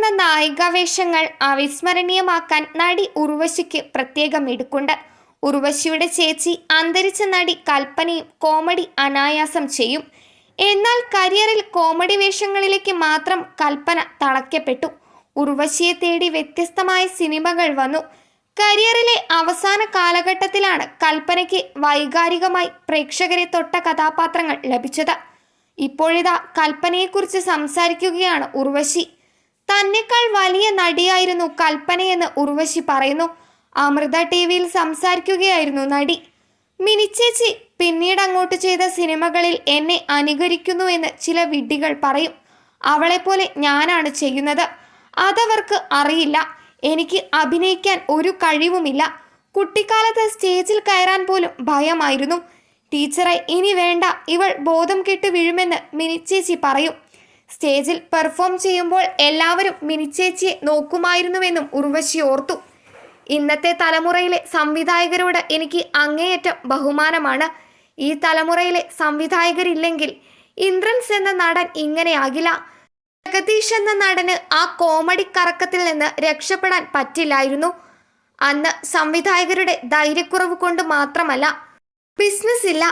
എന്ന നായികാവേഷങ്ങൾ അവിസ്മരണീയമാക്കാൻ നടി ഉർവശിക്ക് പ്രത്യേകം എടുക്കുണ്ട് ഉർവശിയുടെ ചേച്ചി അന്തരിച്ച നടി കൽപ്പനയും കോമഡി അനായാസം ചെയ്യും. എന്നാൽ കരിയറിൽ കോമഡി വേഷങ്ങളിലേക്ക് മാത്രം കൽപ്പന തളയ്ക്കപ്പെട്ടു. ഉർവശിയെ തേടി വ്യത്യസ്തമായ സിനിമകൾ വന്നു. കരിയറിലെ അവസാന കാലഘട്ടത്തിലാണ് കൽപ്പനയ്ക്ക് വൈകാരികമായി പ്രേക്ഷകരെ തൊട്ട കഥാപാത്രങ്ങൾ ലഭിച്ചത്. ഇപ്പോഴിതാ കൽപ്പനയെക്കുറിച്ച് സംസാരിക്കുകയാണ് ഉർവശി. തന്നെക്കാൾ വലിയ നടിയായിരുന്നു കൽപ്പനയെന്ന് ഉർവശി പറയുന്നു. അമൃത ടി വിയിൽ സംസാരിക്കുകയായിരുന്നു നടി. മിനിച്ചേച്ചി പിന്നീട് അങ്ങോട്ട് ചെയ്ത സിനിമകളിൽ എന്നെ അനുകരിക്കുന്നു എന്ന് ചില വിഡ്ഢികൾ പറയും. അവളെപ്പോലെ ഞാനാണ് ചെയ്യുന്നത്. അതവർക്ക് അറിയില്ല. എനിക്ക് അഭിനയിക്കാൻ ഒരു കഴിവുമില്ല. കുട്ടിക്കാലത്ത് സ്റ്റേജിൽ കയറാൻ പോലും ഭയമായിരുന്നു. ടീച്ചറെ ഇനി വേണ്ട. ഇവൾ ബോധം കെട്ട് വീഴുമെന്ന് മിനിച്ചേച്ചി പറയും. സ്റ്റേജിൽ പെർഫോം ചെയ്യുമ്പോൾ എല്ലാവരും മിനിച്ചേച്ചിയെ നോക്കുമായിരുന്നുവെന്നും ഉർവശി ഓർത്തു. ഇന്നത്തെ തലമുറയിലെ സംവിധായകരോട് എനിക്ക് അങ്ങേയറ്റം ബഹുമാനമാണ്. ഈ തലമുറയിലെ സംവിധായകരില്ലെങ്കിൽ ഇന്ദ്രൻസ് എന്ന നടൻ ഇങ്ങനെയാകില്ല ജഗദീഷ് എന്ന നടന് ആ കോമഡി കറക്കത്തിൽ നിന്ന് രക്ഷപ്പെടാൻ പറ്റില്ലായിരുന്നു. അന്ന് സംവിധായകരുടെ ധൈര്യക്കുറവ് കൊണ്ട് മാത്രമല്ല ബിസിനസ് ഇല്ല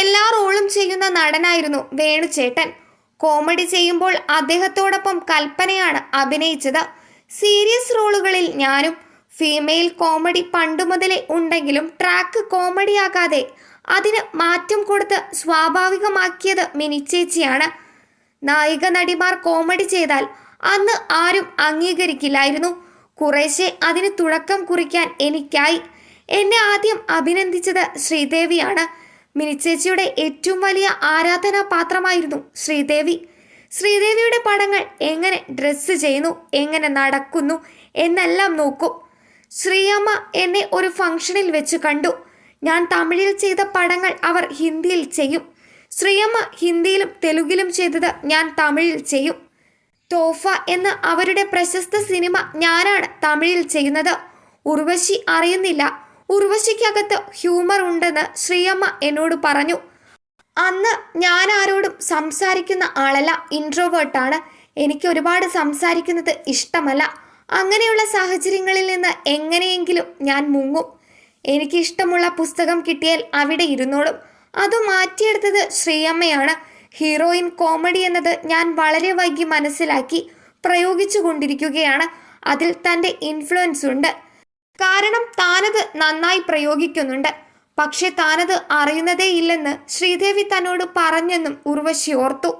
എല്ലാ റോളും ചെയ്യുന്ന നടനായിരുന്നു വേണുചേട്ടൻ. കോമഡി ചെയ്യുമ്പോൾ അദ്ദേഹത്തോടൊപ്പം കൽപ്പനയാണ് അഭിനയിച്ചത്. സീരിയസ് റോളുകളിൽ ഞാനും ഫീമെയിൽ കോമഡി പണ്ടു മുതലേ ഉണ്ടെങ്കിലും ട്രാക്ക് കോമഡിയാകാതെ അതിന് മാറ്റം കൊടുത്ത് സ്വാഭാവികമാക്കിയത് മിനിച്ചേച്ചിയാണ് നായിക നടിമാർ കോമഡി ചെയ്താൽ അന്ന് ആരും അംഗീകരിക്കില്ലായിരുന്നു. കുറേശ്ശെ അതിന് തുടക്കം കുറിക്കാൻ എനിക്കായി. എന്നെ ആദ്യം അഭിനന്ദിച്ചത് ശ്രീദേവിയാണ്. മിനിച്ചേച്ചിയുടെ ഏറ്റവും വലിയ ആരാധനാ പാത്രമായിരുന്നു ശ്രീദേവി. ശ്രീദേവിയുടെ പടങ്ങൾ എങ്ങനെ ഡ്രസ്സ് ചെയ്യുന്നു എങ്ങനെ നടക്കുന്നു എന്നെല്ലാം നോക്കൂ. ശ്രീയമ്മ എന്നെ ഒരു ഫംഗ്ഷനിൽ വെച്ച് കണ്ടു. ഞാൻ തമിഴിൽ ചെയ്ത പടങ്ങൾ അവർ ഹിന്ദിയിൽ ചെയ്യും. ശ്രീയമ്മ ഹിന്ദിയിലും തെലുങ്കിലും ചെയ്തത് ഞാൻ തമിഴിൽ ചെയ്യും. തോഫ എന്ന അവരുടെ പ്രശസ്ത സിനിമ ഞാനാണ് തമിഴിൽ ചെയ്യുന്നത്. ഉർവശി അറിയുന്നില്ല. ഉർവശിക്കകത്ത് ഹ്യൂമർ ഉണ്ടെന്ന് ശ്രീയമ്മ എന്നോട് പറഞ്ഞു. അന്ന് ഞാൻ ആരോടും സംസാരിക്കുന്ന ആളല്ല ഇൻട്രോവേർട്ടാണ് എനിക്ക് ഒരുപാട് സംസാരിക്കുന്നത് ഇഷ്ടമല്ല. അങ്ങനെയുള്ള സാഹചര്യങ്ങളിൽ നിന്ന് എങ്ങനെയെങ്കിലും ഞാൻ മുങ്ങും. എനിക്ക് ഇഷ്ടമുള്ള പുസ്തകം കിട്ടിയാൽ അവിടെ ഇരുന്നോളും. അത് മാറ്റിയെടുത്തത് ശ്രീയമ്മയാണ്. ഹീറോയിൻ കോമഡി എന്നത് ഞാൻ വളരെ വൈകി മനസ്സിലാക്കി പ്രയോഗിച്ചു കൊണ്ടിരിക്കുകയാണ് അതിൽ തന്റെ ഇൻഫ്ലുവൻസ് ഉണ്ട്. കാരണം താനത് നന്നായി പ്രയോഗിക്കുന്നുണ്ട്. പക്ഷെ താനത് അറിയുന്നതേ ഇല്ലെന്ന് ശ്രീദേവി തന്നോട് പറഞ്ഞെന്നും ഉർവശി ഓർത്തു.